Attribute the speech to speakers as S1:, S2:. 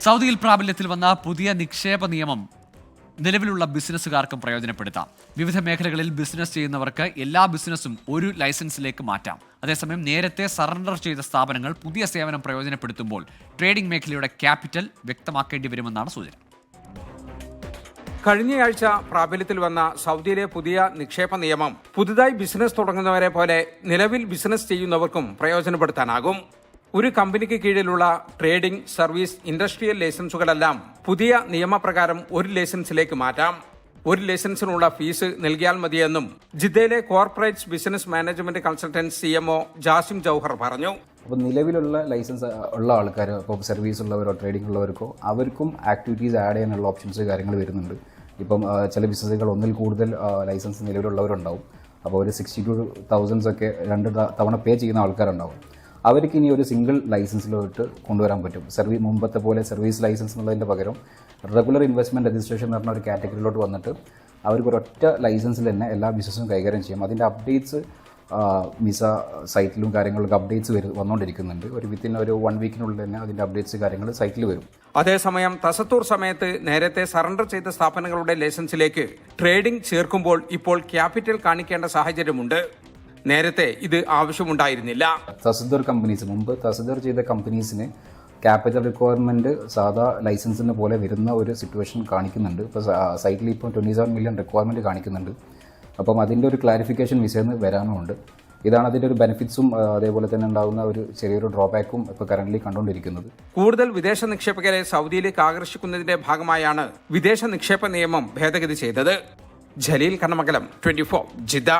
S1: സൗദിയിൽ പ്രാബല്യത്തിൽ വന്ന പുതിയ നിക്ഷേപ നിയമം നിലവിലുള്ള ബിസിനസ്സുകാർക്കും പ്രയോജനപ്പെടുത്താം. വിവിധ മേഖലകളിൽ ബിസിനസ് ചെയ്യുന്നവർക്ക് എല്ലാ ബിസിനസ്സും ഒരു ലൈസൻസിലേക്ക് മാറ്റാം. അതേസമയം നേരത്തെ സറണ്ടർ ചെയ്ത സ്ഥാപനങ്ങൾ പുതിയ സേവനം പ്രയോജനപ്പെടുത്തുമ്പോൾ ട്രേഡിംഗ് മേഖലയുടെ ക്യാപിറ്റൽ വ്യക്തമാക്കേണ്ടി വരുമെന്നാണ് സൂചന.
S2: കഴിഞ്ഞയാഴ്ച പ്രാബല്യത്തിൽ വന്ന സൗദിയിലെ പുതിയ നിക്ഷേപ നിയമം പുതുതായി ബിസിനസ് തുടങ്ങുന്നവരെ പോലെ നിലവിൽ ബിസിനസ് ചെയ്യുന്നവർക്കും പ്രയോജനപ്പെടുത്താനാകും. ഒരു കമ്പനിക്ക് കീഴിലുള്ള ട്രേഡിംഗ് സർവീസ് ഇൻഡസ്ട്രിയൽ ലൈസൻസുകളെല്ലാം പുതിയ നിയമപ്രകാരം ഒരു ലൈസൻസിലേക്ക് മാറ്റാം. ഒരു ലൈസൻസിനുള്ള ഫീസ് നൽകിയാൽ മതിയെന്നും ജിദ്ദയിലെ corporate business management consultant C MO Jasim Jouhar പറഞ്ഞു.
S3: അപ്പോൾ നിലവിലുള്ള ലൈസൻസ് ഉള്ള ആൾക്കാർ ഇപ്പോൾ സർവീസ് ഉള്ളവരോ ട്രേഡിംഗ് ഉള്ളവർക്കോ അവർക്കും ആക്ടിവിറ്റീസ് ആഡ് ചെയ്യാനുള്ള ഓപ്ഷൻസ് കാര്യങ്ങൾ വരുന്നുണ്ട്. ഇപ്പം ചില ബിസിനസ്സുകൾ ഒന്നിൽ കൂടുതൽ ലൈസൻസ് നിലവിലുള്ളവരുണ്ടാവും. അപ്പോൾ ഒരു സിക്സ്റ്റി ടു തൗസൻഡ്സ് ഒക്കെ രണ്ട് തവണ പേ ചെയ്യുന്ന ആൾക്കാരുണ്ടാവും. അവർക്ക് ഇനി ഒരു സിംഗിൾ ലൈസൻസിലോട്ട് കൊണ്ടുവരാൻ പറ്റും. സർവീസ് മുമ്പത്തെ പോലെ സർവീസ് ലൈസൻസ് എന്നുള്ളതിന്റെ പകരം റെഗുലർ ഇൻവെസ്റ്റ്മെന്റ് രജിസ്ട്രേഷൻ എന്ന് പറഞ്ഞ ഒരു കാറ്റഗറിയിലോട്ട് വന്നിട്ട് അവർക്ക് ഒരൊറ്റ ലൈസൻസിൽ തന്നെ എല്ലാ ബിസിനസ്സും കൈകാര്യം ചെയ്യാം. അതിന്റെ അപ്ഡേറ്റ്സ് മിസ സൈറ്റിലും കാര്യങ്ങളൊക്കെ അപ്ഡേറ്റ്സ് വരും വന്നുകൊണ്ടിരിക്കുന്നുണ്ട് ഒരു വിത്തിൻ ഒരു വൺ വീക്കിനുള്ളിൽ തന്നെ അതിന്റെ അപ്ഡേറ്റ്സ് കാര്യങ്ങൾ സൈറ്റിൽ വരും.
S2: അതേസമയം തസത്തൂർ സമയത്ത് നേരത്തെ സറണ്ടർ ചെയ്ത സ്ഥാപനങ്ങളുടെ ലൈസൻസിലേക്ക് ട്രേഡിംഗ് ചേർക്കുമ്പോൾ ഇപ്പോൾ ക്യാപിറ്റൽ കാണിക്കേണ്ട സാഹചര്യമുണ്ട്. നേരത്തെ ഇത് ആവശ്യമുണ്ടായിരുന്നില്ല.
S3: തസദർ കമ്പനീസ് മുമ്പ് തസദർ ചെയ്ത കമ്പനീസിന് ക്യാപിറ്റൽ റിക്വയർമെന്റ് സാധാ ലൈസൻസിന് പോലെ വരുന്ന ഒരു സിറ്റുവേഷൻ കാണിക്കുന്നുണ്ട്. ഇപ്പോൾ സൈറ്റിൽ ഇപ്പോൾ ട്വന്റി സെവൻ മില്യൺ റിക്വയർമെന്റ് കാണിക്കുന്നുണ്ട്. അപ്പം അതിന്റെ ഒരു ക്ലാരിഫിക്കേഷൻ വിസയെന്ന് വരാനുമുണ്ട് ഇതാണ് അതിന്റെ ഒരു ബെനിഫിറ്റ്സും അതേപോലെ തന്നെ ഉണ്ടാകുന്ന ഒരു ചെറിയൊരു ഡ്രോബാക്കും ഇപ്പോൾ കറന്റ് കണ്ടുകൊണ്ടിരിക്കുന്നത്.
S2: കൂടുതൽ വിദേശ നിക്ഷേപകരെ സൗദിയിലേക്ക് ആകർഷിക്കുന്നതിന്റെ ഭാഗമായാണ് വിദേശ നിക്ഷേപ നിയമം ഭേദഗതി ചെയ്തത്. Jaleel Kannamangalam twenty four Jeddah.